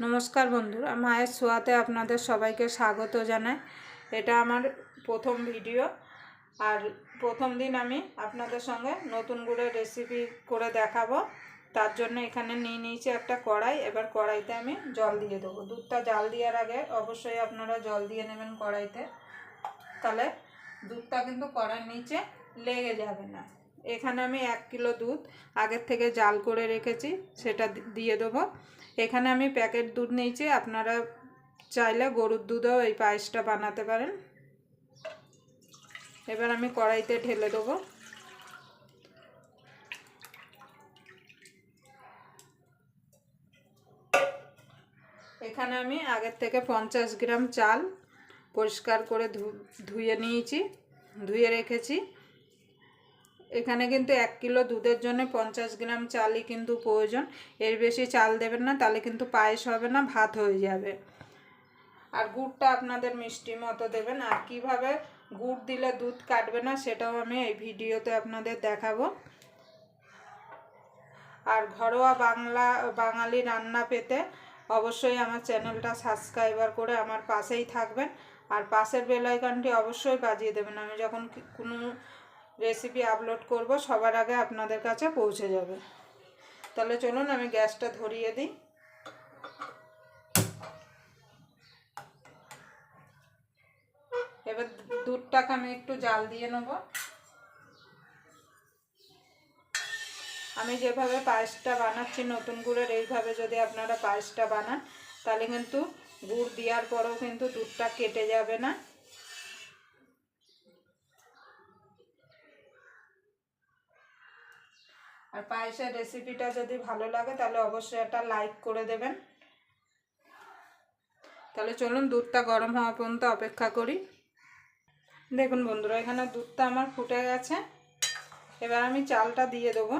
নমস্কার বন্ধুরা, মায়ের ছোঁয়াতে আপনাদের সবাইকে স্বাগত জানাই। এটা আমার প্রথম ভিডিও আর প্রথম দিন আমি আপনাদের সঙ্গে নতুন গুড়ের রেসিপি করে দেখাবো। তার জন্য এখানে নিয়ে নিয়েছি একটা কড়াই, এবার কড়াইতে আমি জল দিয়ে দেবো। দুধটা জাল দেওয়ার আগে অবশ্যই আপনারা জল দিয়ে নেবেন কড়াইতে, তাহলে দুধটা কিন্তু কড়াইয়ের নিচে লেগে যাবে না। এখানে আমি এক কিলো দুধ আগের থেকে জাল করে রেখেছি, সেটা দিয়ে দেবো। এখানে আমি প্যাকেট দুধ নিয়েছি, আপনারা চাইলে গরুর দুধও এই পায়েসটা বানাতে পারেন। এবার আমি কড়াইতে ঢেলে দেবো। এখানে আমি আগের থেকে পঞ্চাশ গ্রাম চাল পরিষ্কার করে ধুয়ে নিয়েছি, ধুয়ে রেখেছি। এখানে কিন্তু এক কিলো দুধের জন্য পঞ্চাশ গ্রাম চালই কিন্তু প্রয়োজন। এর বেশি চাল দেবেন না, তাহলে কিন্তু পায়েস হবে না, ভাত হয়ে যাবে। আর গুড়টা আপনাদের মিষ্টি মতো দেবেন। আর কীভাবে গুড় দিলে দুধ কাটবে না, সেটাও আমি এই ভিডিওতে আপনাদের দেখাবো। আর ঘরোয়া বাংলা, বাঙালি রান্না পেতে অবশ্যই আমার চ্যানেলটা সাবস্ক্রাইবার করে আমার পাশেই থাকবেন। আর পাশের বেল আইকনটি অবশ্যই বাজিয়ে দেবেন। আমি যখন কোনো রেসিপি আপলোড করব, সবার আগে আপনাদের কাছে পৌঁছে যাবে। তাহলে চলুন আমি গ্যাসটা ধরিয়ে দিই। এবার দুধটাকে আমি একটু জাল দিয়ে নেব। আমি যেভাবে পায়েসটা বানাচ্ছি, নতুন গুড়ের এইভাবে যদি আপনারা পায়েসটা বানান, তাহলে কিন্তু গুড় দেওয়ার পরেও কিন্তু দুধটা কেটে যাবে না। আর পায়েসের রেসিপিটা যদি ভালো লাগে, তাহলে অবশ্যই একটা লাইক করে দেবেন। তাহলে চলুন, দুধটা গরম হওয়া পর্যন্ত অপেক্ষা করি। দেখুন বন্ধুরা, এখানে দুধটা আমার ফুটে গেছে। এবার আমি চালটা দিয়ে দেবো।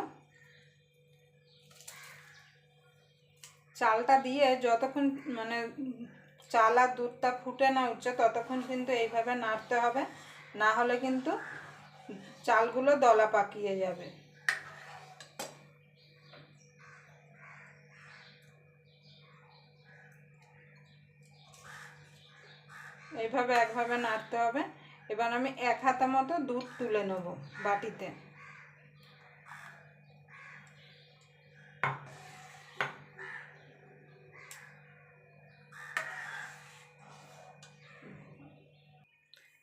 চালটা দিয়ে যতক্ষণ মানে চাল আর দুধটা ফুটে না উঠছে, ততক্ষণ কিন্তু এইভাবে নাড়তে হবে। না হলে কিন্তু চালগুলো দলা পাকিয়ে যাবে। এইভাবে একভাবে নাড়তে হবে। এবার আমি এক হাতা মতো দুধ তুলে নেব বাটিতে।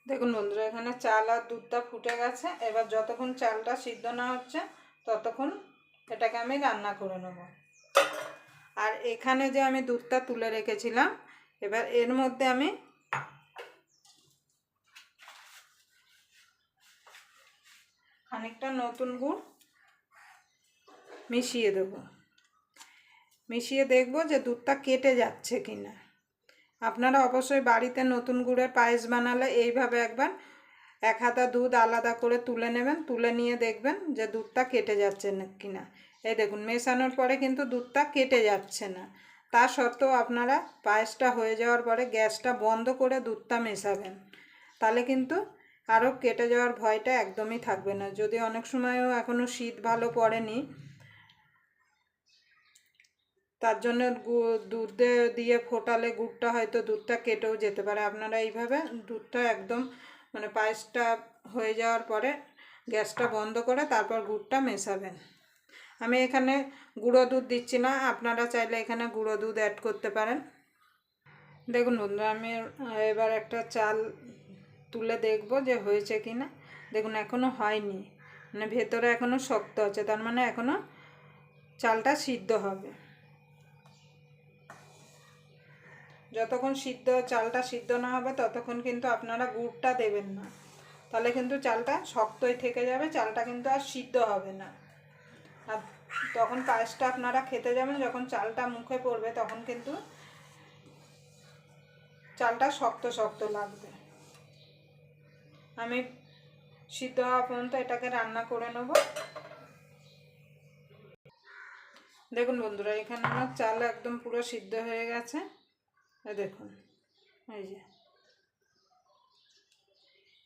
দেখুন বন্ধুরা, এখানে চাল আর দুধটা ফুটে গেছে। এবার যতক্ষণ চালটা সিদ্ধ না হচ্ছে, ততক্ষণ এটাকে আমি রান্না করে নেব। আর এখানে যে আমি দুধটা তুলে রেখেছিলাম, এবার এর মধ্যে আমি খানিকটা নতুন গুড় মিশিয়ে দেব। মিশিয়ে দেখব যে দুধটা কেটে যাচ্ছে কি না আপনারা অবশ্যই বাড়িতে নতুন গুড়ের পায়েস বানালে এইভাবে একবার এক হাতা দুধ আলাদা করে তুলে নেবেন, তুলে নিয়ে দেখবেন যে দুধটা কেটে যাচ্ছে না কি না এই দেখুন, মেশানোর পরে কিন্তু দুধটা কেটে যাচ্ছে না। তা সত্ত্বেও আপনারা পায়েসটা হয়ে যাওয়ার পরে গ্যাসটা বন্ধ করে দুধটা মেশাবেন। তাহলে কিন্তু আরও কেটে যাওয়ার ভয়টা একদমই থাকবে না। যদি অনেক সময়ও এখনও শীত ভালো পড়েনি, তার জন্য দুধে দিয়ে ফোটালে গুড়টা হয়তো দুধটা কেটেও যেতে পারে। আপনারা এইভাবে দুধটা একদম মানে পায়েসটা হয়ে যাওয়ার পরে গ্যাসটা বন্ধ করে তারপর গুড়টা মেশাবেন। আমি এখানে গুঁড়ো দুধ দিচ্ছি না, আপনারা চাইলে এখানে গুঁড়ো দুধ অ্যাড করতে পারেন। দেখুন বন্ধু আমি এবার একটা চাল তুলে দেখব যে হয়েছে কি না দেখুন এখনও হয়নি। মানে ভেতরে এখনও শক্ত আছে, তার মানে এখনও চালটা সিদ্ধ হবে। যতক্ষণ সিদ্ধ, চালটা সিদ্ধ না হবে, ততক্ষণ কিন্তু আপনারা গুড়টা দেবেন না। তাহলে কিন্তু চালটা শক্তই থেকে যাবে, চালটা কিন্তু আর সিদ্ধ হবে না। আর তখন পায়েসটা আপনারা খেতে যাবেন, যখন চালটা মুখে পড়বে, তখন কিন্তু চালটা শক্ত শক্ত লাগবে। আমি সিদ্ধ হওয়া পর্যন্ত এটাকে রান্না করে নেব। দেখুন বন্ধুরা, এখানে আমার চাল একদম পুরো সিদ্ধ হয়ে গেছে। দেখুন, এই যে।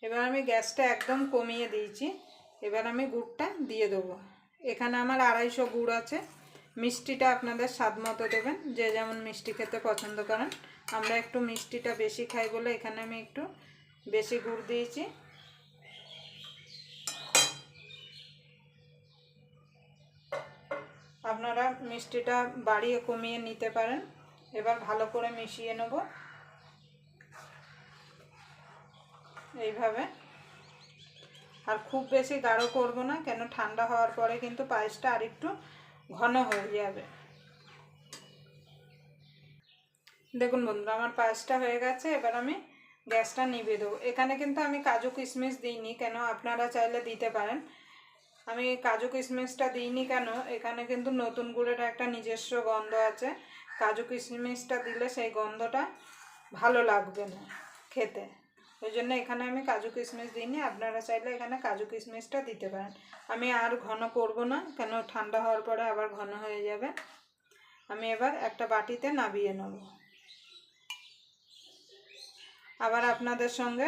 এবার আমি গ্যাসটা একদম কমিয়ে দিয়েছি। এবার আমি গুড়টা দিয়ে দেবো। এখানে আমার আড়াইশো গুড় আছে। মিষ্টিটা আপনাদের স্বাদ মতো দেবেন, যে যেমন মিষ্টি খেতে পছন্দ করেন। আমরা একটু মিষ্টিটা বেশি খাই বলে এখানে আমি একটু বেশি গুড় দিয়েছি। আপনারা মিষ্টিটা বাড়িয়ে কমিয়ে নিতে পারেন। এবার ভালো করে মিশিয়ে নেব। এইভাবে। আর খুব বেশি গাঢ় করব না, কেন ঠান্ডা হওয়ার পরে কিন্তু পায়েসটা আরেকটু ঘন হয়ে যাবে। দেখুন বন্ধুরা, আমার পায়েসটা হয়ে গেছে, এবার আমি গ্যাসটা নিভিয়ে দেবো। এখানে কিন্তু আমি কাজু কিশমিশ দিইনি, কেন আপনারা চাইলে দিতে পারেন। আমি কাজু কিশমিশটা দিইনি কেন? এখানে কিন্তু নতুন গুড়ের একটা নিজস্ব গন্ধ আছে। কাজু কিশমিশটা দিলে সেই গন্ধটা ভালো লাগবে না খেতে। ওই জন্য এখানে আমি কাজু কিশমিশ দিইনি। আপনারা চাইলে এখানে কাজু কিশমিশটা দিতে পারেন। আমি আর ঘন করব না, কেন ঠান্ডা হওয়ার পরে আবার ঘন হয়ে যাবে। আমি এবার একটা বাটিতে নাবিয়ে নেব। আবার আপনাদের সঙ্গে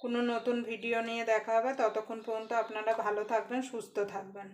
কোনো নতুন ভিডিও নিয়ে দেখা হবে। ততক্ষণ পর্যন্ত আপনারা ভালো থাকবেন সুস্থ থাকবেন।